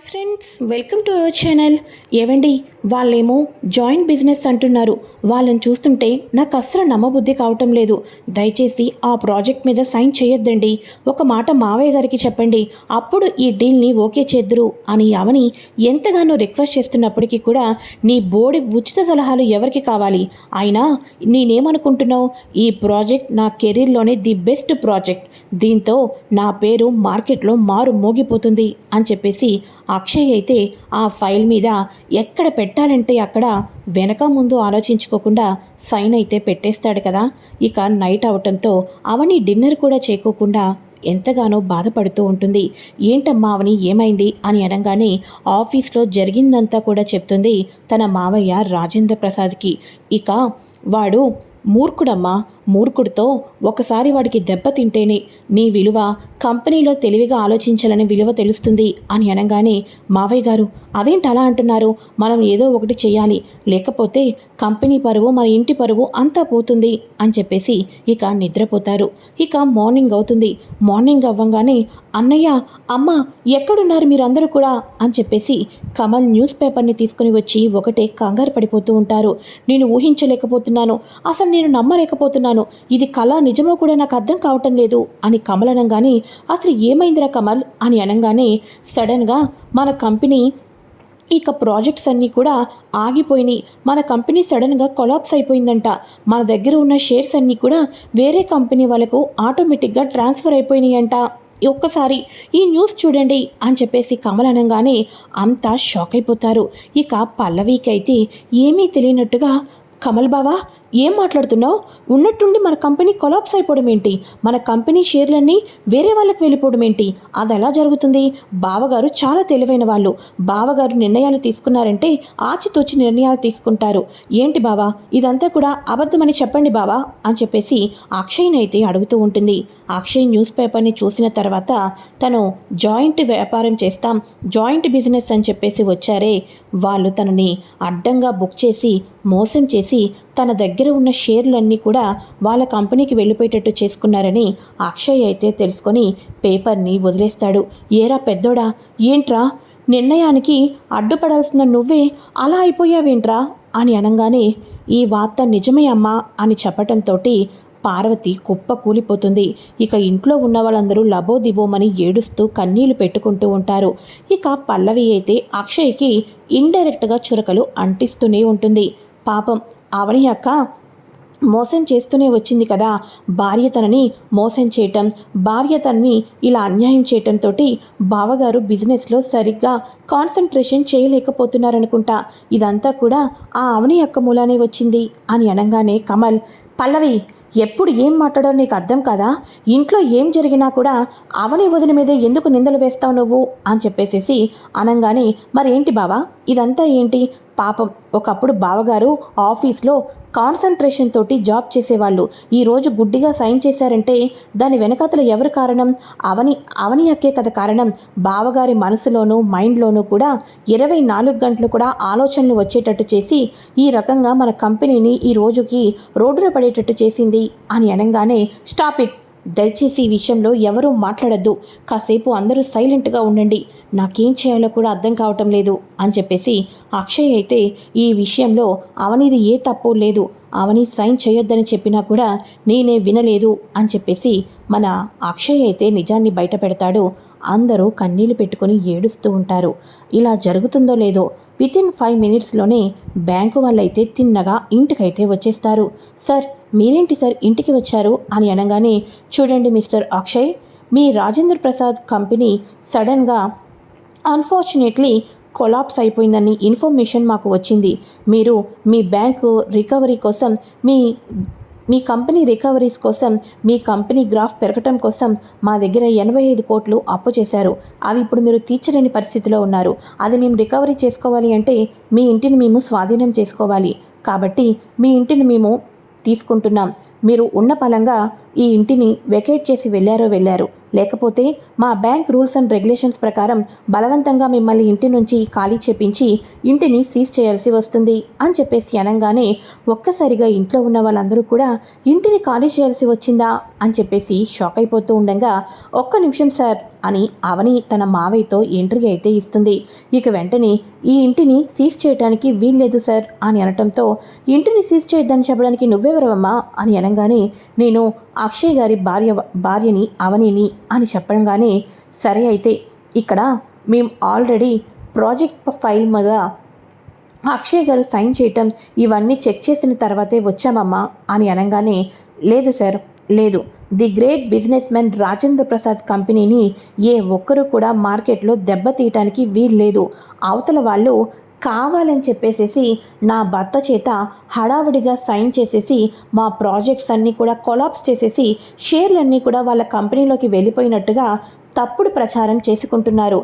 Hi friends welcome to our channel ఏవండి వాళ్ళేమో joint business అంటున్నారు. వాళ్ళని చూస్తుంటే నాకు అస్సలు నమ్మబుద్ధి కావటం లేదు. దయచేసి ఆ ప్రాజెక్ట్ మీద సైన్ చేయొద్దండి. ఒక మాట మావయ్య గారికి చెప్పండి. అప్పుడు ఈ డీల్ని ఓకే చేద్దురు అని అవని ఎంతగానో రిక్వెస్ట్ చేస్తున్నప్పటికీ కూడా నీ బోడి ఉచిత సలహాలు ఎవరికి కావాలి? అయినా నేనేమనుకుంటున్నావు? ఈ ప్రాజెక్ట్ నా కెరీర్లోనే ది బెస్ట్ ప్రాజెక్ట్ దీంతో నా పేరు మార్కెట్లో మారు మోగిపోతుంది అని చెప్పేసి అక్షయ్ అయితే ఆ ఫైల్ మీద ఎక్కడ పెట్టాలంటే అక్కడ వెనక ముందు ఆలోచించుకోకుండా సైన్ అయితే పెట్టేస్తాడు కదా. ఇక నైట్ అవటంతో అవని డిన్నర్ కూడా చేయకోకుండా ఎంతగానో బాధపడుతూ ఉంటుంది. ఏంటమ్మా అవని ఏమైంది? అని అనగానే ఆఫీస్లో జరిగిందంతా కూడా చెప్తుంది తన మావయ్య రాజేంద్ర ప్రసాద్కి. ఇక వాడు మూర్ఖుడమ్మా మూర్ఖుడితో ఒకసారి వాడికి దెబ్బ తింటేనే నీ విలువ కంపెనీలో తెలివిగా ఆలోచించాలని విలువ తెలుస్తుంది అని అనగానే మావయ్య గారు అదేంటి అలా అంటున్నారు? మనం ఏదో ఒకటి చేయాలి లేకపోతే కంపెనీ పరువు మన ఇంటి పరువు అంతా పోతుంది అని చెప్పేసి ఇక నిద్రపోతారు. ఇక మార్నింగ్ అవుతుంది. మార్నింగ్ అవ్వగానే అన్నయ్య అమ్మ ఎక్కడున్నారు మీరందరూ కూడా? అని చెప్పేసి కమల్ న్యూస్ పేపర్ని తీసుకుని వచ్చి ఒకటే కంగారు పడిపోతూ ఉంటారు. నేను ఊహించలేకపోతున్నాను. అసలు నేను నమ్మలేకపోతున్నాను. ఇది కళ నిజమో కూడా నాకు అర్థం కావటం లేదు అని కమల్ అనగానే అసలు ఏమైందిరా కమల్? అని అనగానే సడన్గా మన కంపెనీ ఇక ప్రాజెక్ట్స్ అన్నీ కూడా ఆగిపోయినాయి. మన కంపెనీ సడన్గా కొలాప్స్ అయిపోయిందంట. మన దగ్గర ఉన్న షేర్స్ అన్నీ కూడా వేరే కంపెనీ వాళ్ళకు ఆటోమేటిక్గా ట్రాన్స్ఫర్ అయిపోయినాయంట. ఒక్కసారి ఈ న్యూస్ చూడండి అని చెప్పేసి కమల్ అనగానే అంతా షాక్ అయిపోతారు. ఇక పల్లవీకి అయితే ఏమీ తెలియనట్టుగా కమల్ బావా ఏం మాట్లాడుతున్నావు? ఉన్నట్టుండి మన కంపెనీ కొలాప్స్ అయిపోవడం ఏంటి మన కంపెనీ షేర్లన్నీ వేరే వాళ్ళకి వెళ్ళిపోవడం ఏంటి అది ఎలా జరుగుతుంది? బావగారు చాలా తెలివైన వాళ్ళు. బావగారు నిర్ణయాలు తీసుకున్నారంటే ఆచితూచి నిర్ణయాలు తీసుకుంటారు. ఏంటి బావా? ఇదంతా కూడా అబద్ధమని చెప్పండి బావా? అని చెప్పేసి అక్షయ్ని అయితే అడుగుతూ ఉంటుంది. అక్షయ్ న్యూస్ పేపర్ని చూసిన తర్వాత తను జాయింట్ వ్యాపారం చేస్తాం జాయింట్ బిజినెస్ అని చెప్పేసి వచ్చారే. వాళ్ళు తనని అడ్డంగా బుక్ చేసి మోసం చేసి తన దగ్గర దగ్గర ఉన్న షేర్లన్నీ కూడా వాళ్ళ కంపెనీకి వెళ్ళిపోయేటట్టు చేసుకున్నారని అక్షయ్ అయితే తెలుసుకొని పేపర్ని వదిలేస్తాడు. ఏరా పెద్దోడా ఏంట్రా? నిర్ణయానికి అడ్డుపడాల్సిన నువ్వే అలా అయిపోయావేంట్రా? అని అనగానే ఈ వార్త నిజమే అమ్మా అని చెప్పటంతో పార్వతి కుప్ప కూలిపోతుంది. ఇక ఇంట్లో ఉన్న వాళ్ళందరూ లబోదిబోమని ఏడుస్తూ కన్నీళ్ళు పెట్టుకుంటూ ఉంటారు. ఇక పల్లవి అయితే అక్షయ్కి ఇండైరెక్ట్గా చురకలు అంటిస్తూనే ఉంటుంది. పాపం అవని అక్క మోసం చేస్తూనే వచ్చింది కదా. భార్య తనని మోసం చేయటం భార్య తనని ఇలా అన్యాయం చేయటంతో బావగారు బిజినెస్లో సరిగ్గా కాన్సన్ట్రేషన్ చేయలేకపోతున్నారనుకుంటా. ఇదంతా కూడా ఆ అవని అక్క మూలానే వచ్చింది అని అనగానే కమల్ పల్లవి ఎప్పుడు ఏం మాట్లాడో నీకు అర్థం కదా? ఇంట్లో ఏం జరిగినా కూడా అవని వదిన మీద ఎందుకు నిందలు వేస్తావు నువ్వు? అని చెప్పేసేసి అనగానే మరేంటి బావా? ఇదంతా ఏంటి? పాపం ఒకప్పుడు బావగారు ఆఫీస్లో కాన్సన్ట్రేషన్ తోటి జాబ్ చేసేవాళ్ళు. ఈరోజు గుడ్డిగా సైన్ చేశారంటే దాని వెనకాతల ఎవరు కారణం? అవని అవని అక్కే కథ కారణం. బావగారి మనసులోనూ మైండ్లోనూ కూడా ఇరవై నాలుగు గంటలు కూడా ఆలోచనలు వచ్చేటట్టు చేసి ఈ రకంగా మన కంపెనీని ఈ రోజుకి రోడ్డున పడేటట్టు చేసింది అని అనగానే స్టాప్ ఇట్. దయచేసి ఈ విషయంలో ఎవరూ మాట్లాడద్దు. కాసేపు అందరూ సైలెంట్గా ఉండండి. నాకేం చేయాలో కూడా అర్థం కావటం లేదు అని చెప్పేసి అక్షయ్ అయితే ఈ విషయంలో అవనిది ఏ తప్పు లేదు. అవని సైన్ చేయొద్దని చెప్పినా కూడా నేనే వినలేదు అని చెప్పేసి మన అక్షయ్ అయితే నిజాన్ని బయట పెడతాడు. అందరూ కన్నీళ్ళు పెట్టుకొని ఏడుస్తూ ఉంటారు. ఇలా జరుగుతుందో లేదో విత్ ఇన్ ఫైవ్ మినిట్స్లోనే బ్యాంకు వాళ్ళైతే తిన్నగా ఇంటికైతే వచ్చేస్తారు. సార్ మీరేంటి సార్ ఇంటికి వచ్చారు అని అనగానే చూడండి మిస్టర్ అక్షయ్ మీ రాజేంద్ర ప్రసాద్ కంపెనీ సడన్గా అన్ఫార్చునేట్లీ కొలాప్స్ అయిపోయిందని ఇన్ఫర్మేషన్ మాకు వచ్చింది. మీరు మీ బ్యాంకు రికవరీ కోసం మీ మీ కంపెనీ రికవరీస్ కోసం మీ కంపెనీ గ్రాఫ్ పెరగటం కోసం మా దగ్గర ఎనభై ఐదు కోట్లు అప్పు చేశారు. అవి ఇప్పుడు మీరు తీర్చలేని పరిస్థితిలో ఉన్నారు. అది మేము రికవరీ చేసుకోవాలి అంటే మీ ఇంటిని మేము స్వాధీనం చేసుకోవాలి. కాబట్టి మీ ఇంటిని మేము తీసుకుంటున్నాం. మీరు ఉన్న పలంగా ఈ ఇంటిని వెకేట్ చేసి వెళ్ళారో వెళ్ళారు. లేకపోతే మా బ్యాంక్ రూల్స్ అండ్ రెగ్యులేషన్స్ ప్రకారం బలవంతంగా మిమ్మల్ని ఇంటి నుంచి ఖాళీ చేపించి ఇంటిని సీజ్ చేయాల్సి వస్తుంది అని చెప్పేసి అనగానే ఒక్కసారిగా ఇంట్లో ఉన్న వాళ్ళందరూ కూడా ఇంటిని ఖాళీ చేయాల్సి వచ్చిందా అని చెప్పేసి షాక్ అయిపోతూ ఉండగా ఒక్క నిమిషం సార్ అని అవని తన మావయ్యతో ఎంట్రీ అయితే ఇస్తుంది. ఇక వెంటనే ఈ ఇంటిని సీజ్ చేయడానికి వీల్లేదు సార్ అని అనటంతో ఇంటిని సీజ్ చేయొద్దని చెప్పడానికి నువ్వెవరవమ్మా అని అనగానే నేను అక్షయ్ గారి భార్య భార్యని అవనిని అని చెప్పడంగానే సరే అయితే ఇక్కడ మేము ఆల్రెడీ ప్రాజెక్ట్ ఫైల్ మీద అక్షయ్ గారు సైన్ చేయటం ఇవన్నీ చెక్ చేసిన తర్వాతే వచ్చామమ్మా అని అనగానే లేదు సార్ లేదు. The great businessman Rajendra Prasad కంపెనీని ఏ ఒక్కరూ కూడా మార్కెట్లో దెబ్బతీయటానికి వీల్లేదు. అవతల వాళ్ళు కావాలని చెప్పేసేసి నా భర్త చేత హడావిడిగా సైన్ చేసేసి మా ప్రాజెక్ట్స్ అన్నీ కూడా కొలాప్స్ చేసేసి షేర్లన్నీ కూడా వాళ్ళ కంపెనీలోకి వెళ్ళిపోయినట్టుగా తప్పుడు ప్రచారం చేసుకుంటున్నారు.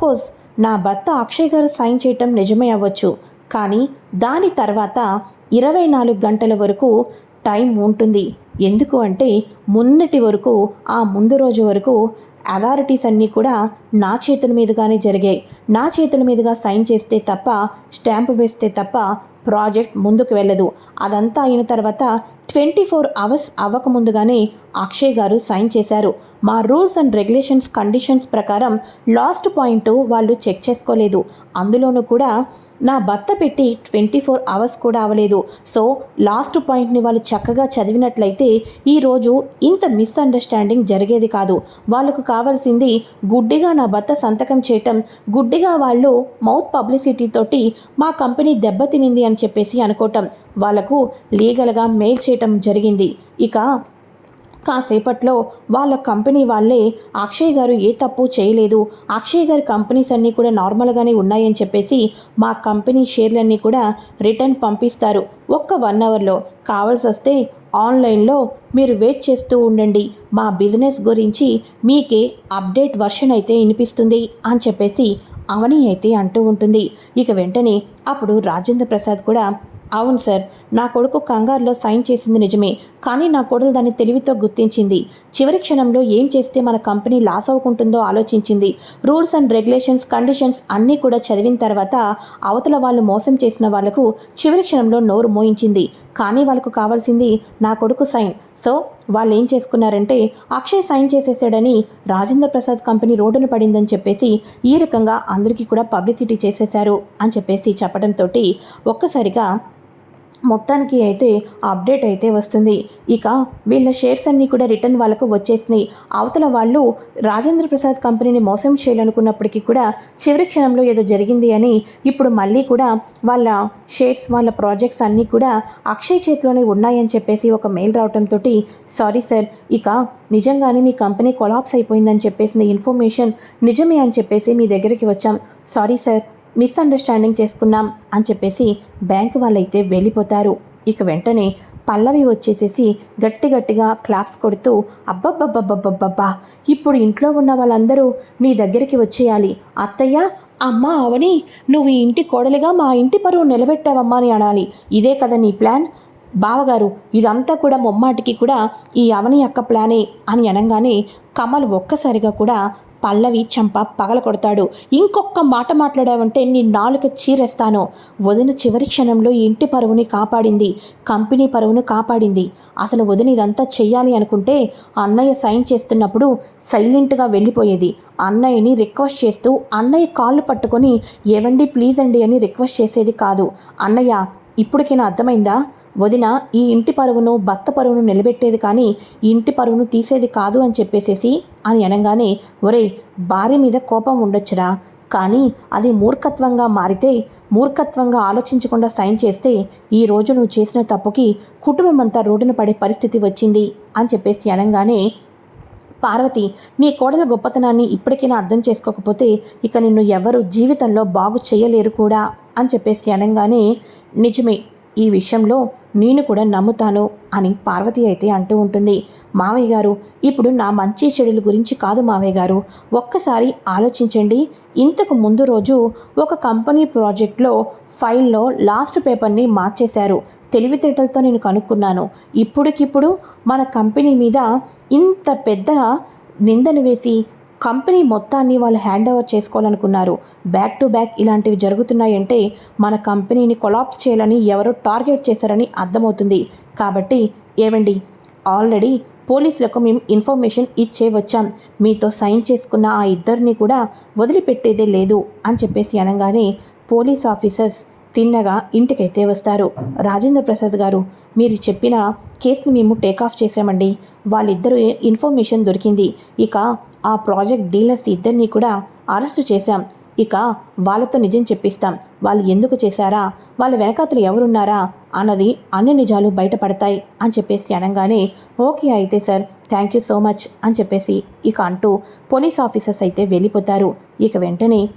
కోర్స్ నా భర్త అక్షయ్ గారు సైన్ చేయటం నిజమే అవ్వచ్చు. కానీ దాని తర్వాత ఇరవై నాలుగు గంటల వరకు టైం ఉంటుంది. ఎందుకు అంటే ముందటి వరకు ఆ ముందు రోజు వరకు అథారిటీస్ అన్నీ కూడా నా చేతుల మీదుగానే జరిగాయి. నా చేతుల మీదుగా సైన్ చేస్తే తప్ప స్టాంపు వేస్తే తప్ప ప్రాజెక్ట్ ముందుకు వెళ్ళదు. అదంతా అయిన తర్వాత ట్వంటీ ఫోర్ అవర్స్ అవ్వకముందుగానే అక్షయ్ గారు సైన్ చేశారు. మా రూల్స్ అండ్ రెగ్యులేషన్స్ కండిషన్స్ ప్రకారం లాస్ట్ పాయింట్ వాళ్ళు చెక్ చేసుకోలేదు. అందులోనూ కూడా నా భర్త పెట్టి ట్వంటీ ఫోర్ అవర్స్ కూడా అవ్వలేదు. సో లాస్ట్ పాయింట్ని వాళ్ళు చక్కగా చదివినట్లయితే ఈరోజు ఇంత మిస్అండర్స్టాండింగ్ జరిగేది కాదు. వాళ్ళకు కావాల్సింది గుడ్డిగా నా భర్త సంతకం చేయటం గుడ్డిగా వాళ్ళు మౌత్ పబ్లిసిటీ తోటి మా కంపెనీ దెబ్బతినింది అని చెప్పేసి అనుకోవటం. వాళ్ళకు లీగల్గా మెయిల్ చేయటం జరిగింది. ఇక కాసేపట్లో వాళ్ళ కంపెనీ వాళ్ళే అక్షయ్ గారు ఏ తప్పు చేయలేదు. అక్షయ్ గారి కంపెనీస్ అన్నీ కూడా నార్మల్గానే ఉన్నాయని చెప్పేసి మా కంపెనీ షేర్లన్నీ కూడా రిటర్న్ పంపిస్తారు. ఒక్క వన్ అవర్లో కావాల్సి వస్తే ఆన్లైన్లో మీరు వెయిట్ చేస్తూ ఉండండి. మా బిజినెస్ గురించి మీకే అప్డేట్ వర్షన్ అయితే వినిపిస్తుంది అని చెప్పేసి అవని అయితే అంటూ ఉంటుంది. ఇక వెంటనే అప్పుడు రాజేంద్ర ప్రసాద్ కూడా అవును సార్ నా కొడుకు కంగారులో సైన్ చేసింది నిజమే కానీ నా కొడుకు దాన్ని తెలివితో గుర్తించింది. చివరి క్షణంలో ఏం చేస్తే మన కంపెనీ లాస్ అవ్వకుంటుందో ఆలోచించింది. రూల్స్ అండ్ రెగ్యులేషన్స్ కండిషన్స్ అన్నీ కూడా చదివిన తర్వాత అవతల వాళ్ళు మోసం చేసిన వాళ్ళకు చివరి క్షణంలో నోరు మోయించింది. కానీ వాళ్ళకు కావాల్సింది నా కొడుకు సైన్. సో వాళ్ళు ఏం చేసుకున్నారంటే అక్షయ్ సైన్ చేసేసాడని రాజేంద్ర ప్రసాద్ కంపెనీ రోడ్డున పడిందని చెప్పేసి ఈ రకంగా అందరికీ కూడా పబ్లిసిటీ చేసేశారు అని చెప్పేసి చెప్పడంతో ఒక్కసారిగా మొత్తానికి అయితే అప్డేట్ అయితే వస్తుంది. ఇక వీళ్ళ షేర్స్ అన్నీ కూడా రిటర్న్ వాళ్ళకు వచ్చేసినాయి. అవతల వాళ్ళు రాజేంద్ర ప్రసాద్ కంపెనీని మోసం చేయాలనుకున్నప్పటికీ కూడా చివరి క్షణంలో ఏదో జరిగింది అని ఇప్పుడు మళ్ళీ కూడా వాళ్ళ షేర్స్ వాళ్ళ ప్రాజెక్ట్స్ అన్నీ కూడా అక్షయ్ చేతిలోనే ఉన్నాయని చెప్పేసి ఒక మెయిల్ రావడంతో సారీ సార్ ఇక నిజంగానే మీ కంపెనీ కొలాప్స్ అయిపోయిందని చెప్పేసిన ఇన్ఫర్మేషన్ నిజమే అని చెప్పేసి మీ దగ్గరికి వచ్చాం. సారీ సార్ మిస్అండర్స్టాండింగ్ చేసుకున్నాం అని చెప్పేసి బ్యాంక్ వాళ్ళైతే వెళ్ళిపోతారు. ఇక వెంటనే పల్లవి వచ్చేసేసి గట్టి గట్టిగా క్లాప్స్ కొడుతూ అబ్బబ్బబ్బబ్బబ్బబ్బా ఇప్పుడు ఇంట్లో ఉన్న వాళ్ళందరూ నీ దగ్గరికి వచ్చేయాలి. అత్తయ్య అమ్మ అవని నువ్వు ఈ ఇంటి కోడలిగా మా ఇంటి పరువు నిలబెట్టావమ్మా అని అనాలి. ఇదే కదా నీ ప్లాన్ బావగారు ఇదంతా కూడా ముమ్మాటికి కూడా ఈ అవని అక్క ప్లానే అని అనగానే కమల్ ఒక్కసారిగా కూడా పల్లవి చంప పగల కొడతాడు. ఇంకొక మాట మాట్లాడావంటే నీ నాలుక చీరేస్తాను. వదిన చివరి క్షణంలో ఇంటి పరువుని కాపాడింది. కంపెనీ పరువును కాపాడింది. అసలు వదిన ఇదంతా చెయ్యాలి అనుకుంటే అన్నయ్య సైన్ చేస్తున్నప్పుడు సైలెంట్గా వెళ్ళిపోయేది. అన్నయ్యని రిక్వెస్ట్ చేస్తూ అన్నయ్య కాళ్ళు పట్టుకొని ఏవండి ప్లీజ్ అండి అని రిక్వెస్ట్ చేసేది కాదు. అన్నయ్య ఇప్పటికైనా అర్థమైందా? వదిన ఈ ఇంటి పరువును భర్త పరువును నిలబెట్టేది కానీ ఈ ఇంటి పరువును తీసేది కాదు అని చెప్పేసేసి అని అనగానే ఒరే భార్య మీద కోపం ఉండొచ్చురా. కానీ అది మూర్ఖత్వంగా మారితే మూర్ఖత్వంగా ఆలోచించకుండా సైన్ చేస్తే ఈ రోజు నువ్వు చేసిన తప్పుకి కుటుంబం అంతా రోడ్డున పడే పరిస్థితి వచ్చింది అని చెప్పేసి అనగానే పార్వతి నీ కోడల గొప్పతనాన్ని ఇప్పటికైనా అర్థం చేసుకోకపోతే ఇక నిన్ను ఎవరు జీవితంలో బాగు చేయలేరు కూడా అని చెప్పేసి అనగానే నిజమే ఈ విషయంలో నేను కూడా నమ్ముతాను అని పార్వతి అయితే అంటూ ఉంటుంది. మావయ్య గారు ఇప్పుడు నా మంచి చెడుల గురించి కాదు మావయ్య గారు. ఒక్కసారి ఆలోచించండి. ఇంతకు ముందు రోజు ఒక కంపెనీ ప్రాజెక్ట్లో ఫైల్లో లాస్ట్ పేపర్ని మార్చేశారు. తెలివితేటలతో నేను కనుక్కున్నాను. ఇప్పటికిప్పుడు మన కంపెనీ మీద ఇంత పెద్ద నిందను వేసి కంపెనీ మొత్తాన్ని వాళ్ళు హ్యాండ్ ఓవర్ చేసుకోవాలనుకున్నారు. బ్యాక్ టు బ్యాక్ ఇలాంటివి జరుగుతున్నాయంటే మన కంపెనీని కొలాప్స్ చేయాలని ఎవరో టార్గెట్ చేశారని అర్థమవుతుంది. కాబట్టి ఏవండి? ఆల్రెడీ పోలీసులకు మేము ఇన్ఫర్మేషన్ ఇచ్చే వచ్చాం. మీతో సైన్ చేసుకున్న ఆ ఇద్దరిని కూడా వదిలిపెట్టేదే లేదు అని చెప్పేసి అనగానే పోలీస్ ఆఫీసర్స్ తిన్నగా ఇంటికైతే వస్తారు. రాజేంద్ర ప్రసాద్ గారు మీరు చెప్పిన కేసుని మేము టేకాఫ్ చేశామండి. వాళ్ళిద్దరూ ఇన్ఫర్మేషన్ దొరికింది. ఇక ఆ ప్రాజెక్ట్ డీలర్స్ ఇద్దరిని కూడా అరెస్టు చేశాం. ఇక వాళ్ళతో నిజం చెప్పిస్తాం. వాళ్ళు ఎందుకు చేశారా? వాళ్ళ వెనకాతలు ఎవరున్నారా? అన్నది అన్ని నిజాలు బయటపడతాయి అని చెప్పేసి అనగానే ఓకే అయితే sir thank you so much అని చెప్పేసి ఇక అంటూ పోలీస్ ఆఫీసర్స్ అయితే వెళ్ళిపోతారు. ఇక వెంటనే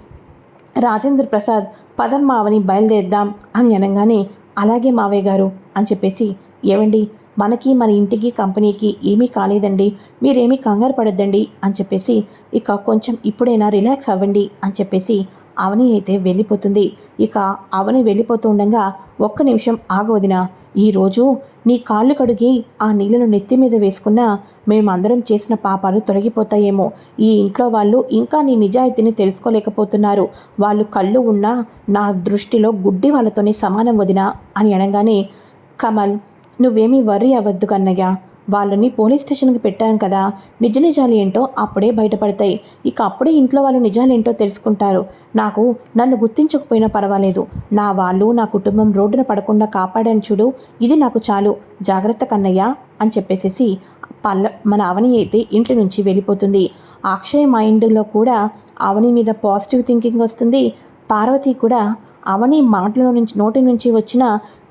రాజేంద్ర ప్రసాద్ పదం మావని బయలుదేద్దాం అని అనగానే అలాగే మావయ్య గారు అని చెప్పేసి ఏవండి మనకి మన ఇంటికి కంపెనీకి ఏమీ కాలేదండి. మీరేమీ కంగారు పడొద్దండి అని చెప్పేసి ఇక కొంచెం ఇప్పుడైనా రిలాక్స్ అవ్వండి అని చెప్పేసి అవని అయితే వెళ్ళిపోతుంది. ఇక అవని వెళ్ళిపోతూ ఉండగా ఒక్క నిమిషం ఆగవదిన ఈరోజు నీ కాళ్ళు కడిగి ఆ నీళ్ళను నెత్తి మీద వేసుకున్నా మేమందరం చేసిన పాపాలు తొలగిపోతాయేమో. ఈ ఇంట్లో వాళ్ళు ఇంకా నీ నిజాయితీని తెలుసుకోలేకపోతున్నారు. వాళ్ళు కళ్ళు ఉన్నా నా దృష్టిలో గుడ్డి వాళ్ళతోనే సమానం వదినా అని అనగానే కమల్ నువ్వేమీ వర్రీ అవ్వద్దు కన్నయ్య. వాళ్ళని పోలీస్ స్టేషన్కి పెట్టాను కదా. నిజ నిజాలు ఏంటో అప్పుడే బయటపడతాయి. ఇక అప్పుడే ఇంట్లో వాళ్ళు నిజాలేంటో తెలుసుకుంటారు. నాకు నన్ను గుర్తించకపోయినా పర్వాలేదు. నా వాళ్ళు నా కుటుంబం రోడ్డున పడకుండా కాపాడాను చూడు. ఇది నాకు చాలు. జాగ్రత్త కన్నయ్య అని చెప్పేసేసి పల్ల మన అవని అయితే ఇంటి నుంచి వెళ్ళిపోతుంది. అక్షయ్ మైండ్లో కూడా అవని మీద పాజిటివ్ థింకింగ్ వస్తుంది. పార్వతి కూడా అవని మాటల నుంచి నోటి నుంచి వచ్చిన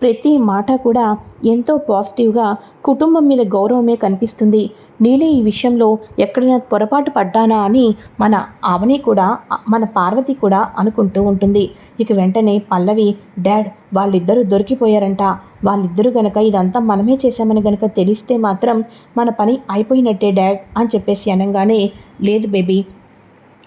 ప్రతి మాట కూడా ఎంతో పాజిటివ్గా కుటుంబం మీద గౌరవమే కనిపిస్తుంది. నేనే ఈ విషయంలో ఎక్కడైనా పొరపాటు పడ్డానా అని మన అవని కూడా మన పార్వతి కూడా అనుకుంటూ ఉంటుంది. ఇక వెంటనే పల్లవి డాడ్ వాళ్ళిద్దరూ దొరికిపోయారంట. వాళ్ళిద్దరూ గనక ఇదంతా మనమే చేశామని గనక తెలిస్తే మాత్రం మన పని అయిపోయినట్టే డాడ్ అని చెప్పేసి అనగానే లేదు బేబీ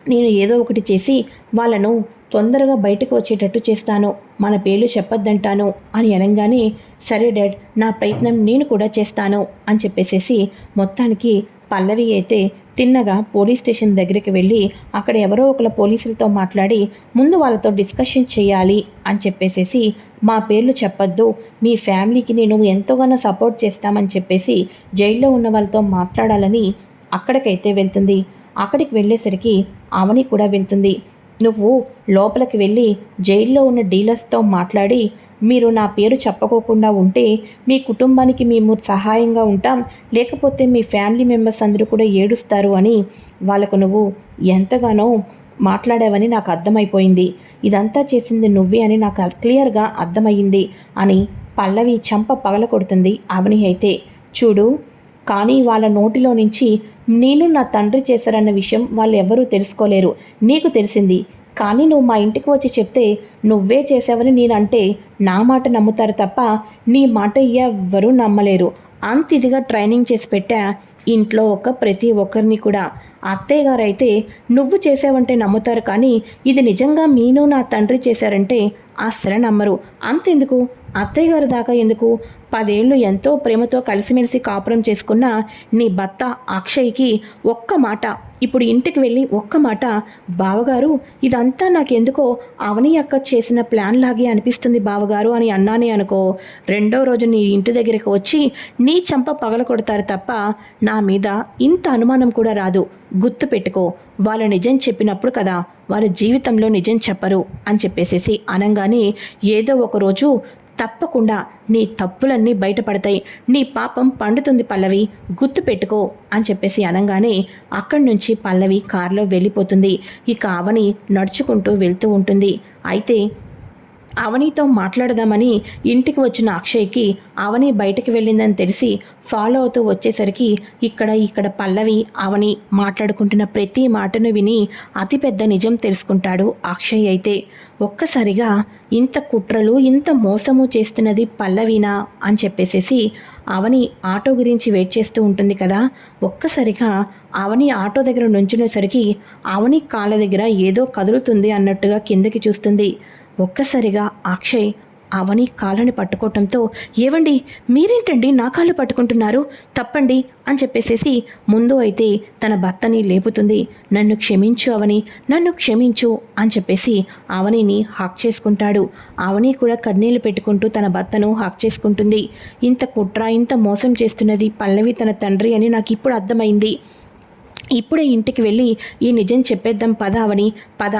నేను ఏదో ఒకటి చేసి వాళ్ళను తొందరగా బయటకు వచ్చేటట్టు చేస్తాను. మన పేర్లు చెప్పొద్దంటాను అని అనగానే సరే డాడ్ నా ప్రయత్నం నేను కూడా చేస్తాను అని చెప్పేసేసి మొత్తానికి పల్లవి అయితే తిన్నగా పోలీస్ స్టేషన్ దగ్గరికి వెళ్ళి అక్కడ ఎవరో ఒకళ్ళ పోలీసులతో మాట్లాడి ముందు వాళ్ళతో డిస్కషన్ చేయాలి అని చెప్పేసేసి మా పేర్లు చెప్పొద్దు మీ ఫ్యామిలీకి నేను ఎంతగానో సపోర్ట్ చేస్తామని చెప్పేసి జైల్లో ఉన్న వాళ్ళతో మాట్లాడాలని అక్కడికైతే వెళ్తుంది. అక్కడికి వెళ్ళేసరికి అవని కూడా వెళ్తుంది. నువ్వు లోపలికి వెళ్ళి జైల్లో ఉన్న డీలర్స్తో మాట్లాడి మీరు నా పేరు చెప్పకోకుండా ఉంటే మీ కుటుంబానికి మేము సహాయంగా ఉంటాం లేకపోతే మీ ఫ్యామిలీ మెంబర్స్ అందరూ కూడా ఏడుస్తారు అని వాళ్ళకు నువ్వు ఎంతగానో మాట్లాడావని నాకు అర్థమైపోయింది. ఇదంతా చేసింది నువ్వే అని నాకు క్లియర్గా అర్థమయ్యింది అని పల్లవి చంప పగల కొడుతుంది అవని అయితే. చూడు కానీ వాళ్ళ నోటిలో నుంచి నేను నా తండ్రి చేశారన్న విషయం వాళ్ళు ఎవరూ తెలుసుకోలేరు. నీకు తెలిసింది. కానీ నువ్వు మా ఇంటికి వచ్చి చెప్తే నువ్వే చేసావని నేనంటే నా మాట నమ్ముతారు తప్ప నీ మాట ఎవ్వరూ నమ్మలేరు. అంత ఇదిగా ట్రైనింగ్ చేసి పెట్టా ఇంట్లో ఒక ప్రతి ఒక్కరిని కూడా. అత్తయ్య అయితే నువ్వు చేసావంటే నమ్ముతారు కానీ ఇది నిజంగా మీను నా తండ్రి చేశారంటే అస్సలు నమ్మరు. అంతెందుకు? అత్తయ్య గారు దాకా ఎందుకు? పదేళ్ళు ఎంతో ప్రేమతో కలిసిమెలిసి కాపురం చేసుకున్న నీ భర్త అక్షయ్కి ఒక్క మాట ఇప్పుడు ఇంటికి వెళ్ళి ఒక్క మాట బావగారు ఇదంతా నాకెందుకో అవని అక్క చేసిన ప్లాన్ లాగే అనిపిస్తుంది బావగారు అని అన్నానే అనుకో. రెండో రోజు నీ ఇంటి దగ్గరికి వచ్చి నీ చంప పగల కొడతారు తప్ప నా మీద ఇంత అనుమానం కూడా రాదు. గుర్తు పెట్టుకో వాళ్ళు నిజం చెప్పినప్పుడు కదా వాళ్ళ జీవితంలో నిజం చెప్పరు అని చెప్పేసేసి అనగానే ఏదో ఒక రోజు తప్పకుండా నీ తప్పులన్నీ బయటపడతాయి. నీ పాపం పండుతుంది పల్లవి. గుర్తు పెట్టుకో అని చెప్పేసి అనగానే అక్కడి నుంచి పల్లవి కారులో వెళ్ళిపోతుంది. ఇక ఆవని నడుచుకుంటూ వెళ్తూ ఉంటుంది. అయితే అవనితో మాట్లాడదామని ఇంటికి వచ్చిన అక్షయ్కి అవని బయటకు వెళ్ళిందని తెలిసి ఫాలో అవుతూ వచ్చేసరికి ఇక్కడ ఇక్కడ పల్లవి అవని మాట్లాడుకుంటున్న ప్రతి మాటను విని అతిపెద్ద నిజం తెలుసుకుంటాడు అక్షయ్ అయితే. ఒక్కసారిగా ఇంత కుట్రలు ఇంత మోసము చేస్తున్నది పల్లవినా అని చెప్పేసేసి అవని ఆటో గురించి వెయిట్ చేస్తూ ఉంటుంది కదా. ఒక్కసారిగా అవని ఆటో దగ్గర నుంచునేసరికి అవని కాళ్ళ దగ్గర ఏదో కదులుతుంది అన్నట్టుగా కిందకి చూస్తుంది. ఒక్కసారిగా అక్షయ్ అవని కాళ్ళని పట్టుకోవటంతో ఏవండి మీరేంటండి నా కాళ్ళు పట్టుకుంటున్నారు? తప్పండి అని చెప్పేసేసి ముందు అయితే తన భర్తని లేపుతుంది. నన్ను క్షమించు అవని నన్ను క్షమించు అని చెప్పేసి అవనిని హాక్ చేసుకుంటాడు. అవని కూడా కన్నీళ్ళు పెట్టుకుంటూ తన భర్తను హాక్ చేసుకుంటుంది. ఇంత కుట్ర ఇంత మోసం చేస్తున్నది పల్లవి తన తండ్రి అని నాకు ఇప్పుడు అర్థమైంది. ఇప్పుడే ఇంటికి వెళ్ళి ఈ నిజం చెప్పేద్దాం పద అవని పద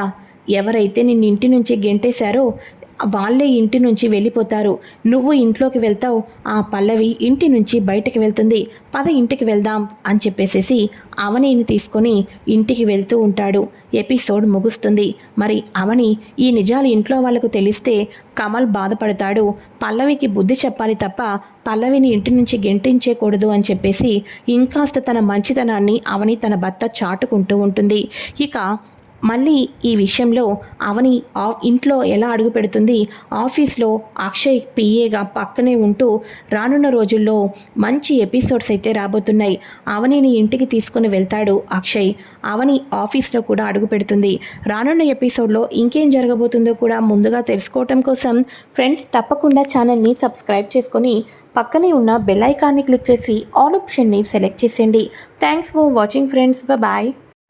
ఎవరైతే నిన్ను ఇంటి నుంచి గెంటేశారో వాళ్ళే ఇంటి నుంచి వెళ్ళిపోతారు. నువ్వు ఇంట్లోకి వెళ్తావు. ఆ పల్లవి ఇంటి నుంచి బయటకు వెళ్తుంది. పద ఇంటికి వెళ్దాం అని చెప్పేసేసి అవనిని తీసుకొని ఇంటికి వెళ్తూ ఉంటాడు. ఎపిసోడ్ ముగుస్తుంది. మరి అవని ఈ నిజాలు ఇంట్లో వాళ్ళకు తెలిస్తే కమల్ బాధపడతాడు. పల్లవికి బుద్ధి చెప్పాలి తప్ప పల్లవిని ఇంటి నుంచి గెంటించేకూడదు అని చెప్పేసి ఇంకాస్త తన మంచితనాన్ని అవని తన భర్త చాటుకుంటూ ఉంటుంది. ఇక మళ్ళీ ఈ విషయంలో అవని ఇంట్లో ఎలా అడుగు పెడుతుంది? ఆఫీస్లో అక్షయ్ పిఏగా పక్కనే ఉంటూ రానున్న రోజుల్లో మంచి ఎపిసోడ్స్ అయితే రాబోతున్నాయి. అవనిని ఇంటికి తీసుకుని వెళ్తాడు అక్షయ్. అవని ఆఫీస్లో కూడా అడుగు పెడుతుంది. రానున్న ఎపిసోడ్లో ఇంకేం జరగబోతుందో కూడా ముందుగా తెలుసుకోవటం కోసం ఫ్రెండ్స్ తప్పకుండా ఛానల్ని సబ్స్క్రైబ్ చేసుకొని పక్కనే ఉన్న బెల్ ఐకాన్ని క్లిక్ చేసి ఆల్ ఆప్షన్ని సెలెక్ట్ చేసేయండి. Thanks for watching friends. Bye.